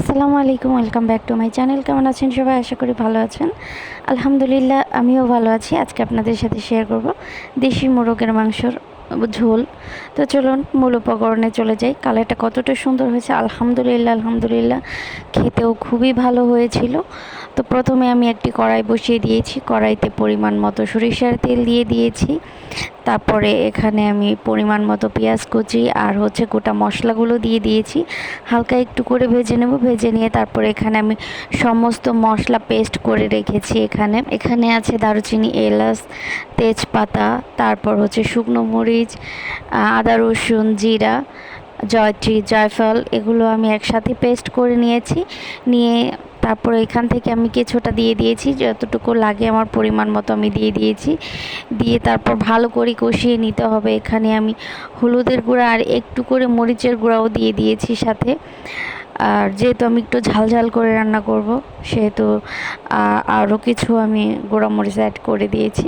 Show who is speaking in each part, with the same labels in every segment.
Speaker 1: আসসালামু আলাইকুম, welcome back to my channel. কেমন আছেন সবাই? আশা করি ভালো আছেন। আলহামদুলিল্লাহ, আমিও ভালো আছি। আজকে আপনাদের সাথে শেয়ার করব দেশি মোরগের মাংসর ঝোল। তো চলুন, মূল উপকরণে চলে যাই। কালারটা কতটা সুন্দর হয়েছে। আলহামদুলিল্লাহ আলহামদুলিল্লাহ। খেতেও খুবই ভালো হয়েছিল। তো প্রথমে আমি একটি কড়াই বসিয়ে দিয়েছি। কড়াইতে পরিমাণ মতো সরিষার তেল দিয়ে দিয়েছি। তারপরে এখানে আমি পরিমাণ মতো পেঁয়াজ কুচি আর হচ্ছে গোটা মশলাগুলো দিয়ে দিয়েছি। হালকা একটু করে ভেজে নেব। ভেজে নিয়ে তারপরে এখানে আমি সমস্ত মশলা পেস্ট করে রেখেছি এখানে। এখানে আছে দারুচিনি, এলাচ, তেজপাতা, তারপর হচ্ছে শুকনো মরিচ আদা রসুন, জিরা, জয়ত্রী, জয়ফল, এগুলো আমি একসাথে পেস্ট করে নিয়েছি। নিয়ে তারপরে এখান থেকে আমি কিছুটা দিয়ে দিয়েছি, যতটুকু লাগে আমার পরিমাণ মতো আমি দিয়ে দিয়েছি। দিয়ে তারপর ভালো করে কষিয়ে নিতে হবে। এখানে আমি হলুদের গুঁড়া আর একটু করে মরিচের গুঁড়াও দিয়ে দিয়েছি সাথে। আর যেহেতু আমি একটু ঝাল ঝাল করে রান্না করব, সেহেতু আরও কিছু আমি গোড়া মরিচ অ্যাড করে দিয়েছি।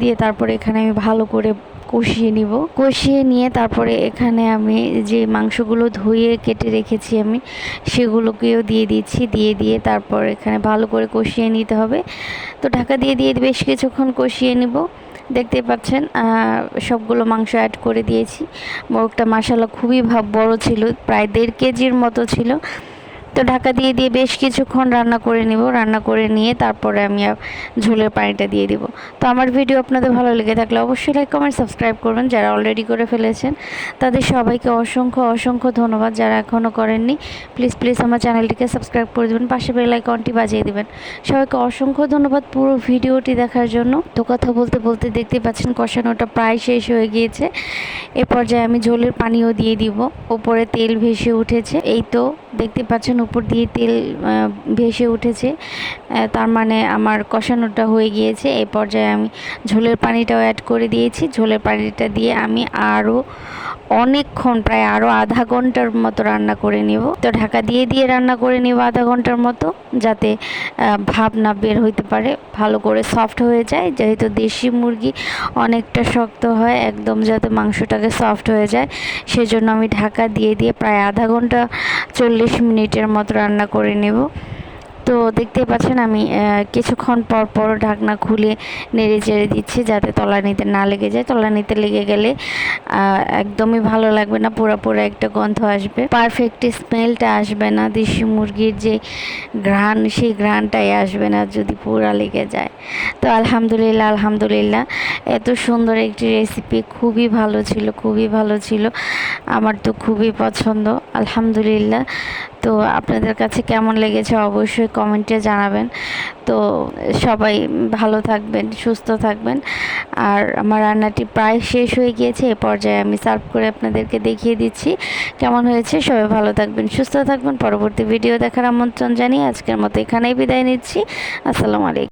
Speaker 1: দিয়ে তারপরে এখানে আমি ভালো করে কষিয়ে নিব। কষিয়ে নিয়ে তারপরে এখানে আমি যে মাংসগুলো ধুয়ে কেটে রেখেছি আমি, সেগুলোকেও দিয়ে দিচ্ছি। দিয়ে দিয়ে তারপর এখানে ভালো করে কষিয়ে নিতে হবে। তো ঢাকা দিয়ে দিয়ে বেশ কিছুক্ষণ কষিয়ে নিব। দেখতে পাচ্ছেন সবগুলো মাংস অ্যাড করে দিয়েছি। মোরগটা মশালা খুবই বড় ছিল, প্রায় দেড় কেজির মতো ছিল। তো ঢাকা দিয়ে দিয়ে বেশ কিছুক্ষণ রান্না করে নিব। রান্না করে নিয়ে তারপরে আমি ঝোলের পানিটা দিয়ে দিব। তো আমার ভিডিও আপনাদের ভালো লেগে থাকলে অবশ্যই লাইক, কমেন্ট, সাবস্ক্রাইব করবেন যারা অলরেডি করে ফেলেছেন। তাদের সবাইকে অসংখ্য অসংখ্য ধন্যবাদ যারা এখনও করেননি। প্লিজ প্লিজ আমার চ্যানেলটিকে সাবস্ক্রাইব করে দেবেন। পাশে বেল আইকনটি বাজিয়ে দেবেন। সবাইকে অসংখ্য ধন্যবাদ পুরো ভিডিওটি দেখার জন্য। তো কথা বলতে বলতে দেখতে পাচ্ছেন কষানোটা প্রায় শেষ হয়ে গিয়েছে। এ পর্যায়ে আমি ঝোলের পানিও দিয়ে দিব। ওপরে তেল ভেসে উঠেছে। এই তো দেখতে পাচ্ছেন উপর দিয়ে তেল ভেসে উঠেছে। তার মানে আমার কষানোটা হয়ে গিয়েছে। এই পর্যায়ে আমি ঝোলের পানিটাও অ্যাড করে দিয়েছি। ঝোলের পানিটা দিয়ে আমি আরও অনেকক্ষণ, প্রায় আরও আধা ঘণ্টার মতো রান্না করে নিব। তো ঢাকা দিয়ে দিয়ে রান্না করে নিব আধা ঘণ্টার মতো, যাতে ভাব না বের হইতে পারে, ভালো করে সফট হয়ে যায়। যেহেতু দেশি মুরগি অনেকটা শক্ত হয়, একদম যাতে মাংসটাকে সফট হয়ে যায়, সেজন্য আমি ঢাকা দিয়ে দিয়ে প্রায় আধা ঘণ্টা চল্লিশ মিনিটের মতো রান্না করে নেব। তো দেখতে পাচ্ছেন আমি কিছুক্ষণ পর পর ঢাকনা খুলে নেড়ে চেড়ে দিচ্ছি যাতে তলানিতে না লেগে যায়। তলানিতে লেগে গেলে একদমই ভালো লাগবে না পুরো পুরো একটা গন্ধ আসবে। পারফেক্ট স্মেলটা আসবে না, দেশি মুরগির যে ঘ্রাণ, সেই ঘ্রাণটাই আসবে না যদি পুরা লেগে যায়। তো আলহামদুলিল্লাহ আলহামদুলিল্লাহ। এত সুন্দর একটি রেসিপি খুবই ভালো ছিল, খুবই ভালো ছিল। আমার তো খুবই পছন্দ, আলহামদুলিল্লাহ। তো আপনাদের কাছে কেমন লেগেছে অবশ্যই কমেন্টে জানাবেন। তো সবাই ভালো থাকবেন, সুস্থ থাকবেন। আর আমার রান্নাটি প্রায় শেষ হয়ে গিয়েছে, এ পর্যায়ে আমি সার্ভ করে আপনাদেরকে দেখিয়ে দিচ্ছি। কেমন হয়েছে? সবাই ভালো থাকবেন, সুস্থ থাকবেন। পরবর্তী ভিডিও দেখার আমন্ত্রণ জানিয়ে আজকের মতো এখানেই বিদায় নিচ্ছি। আসসালামু আলাইকুম।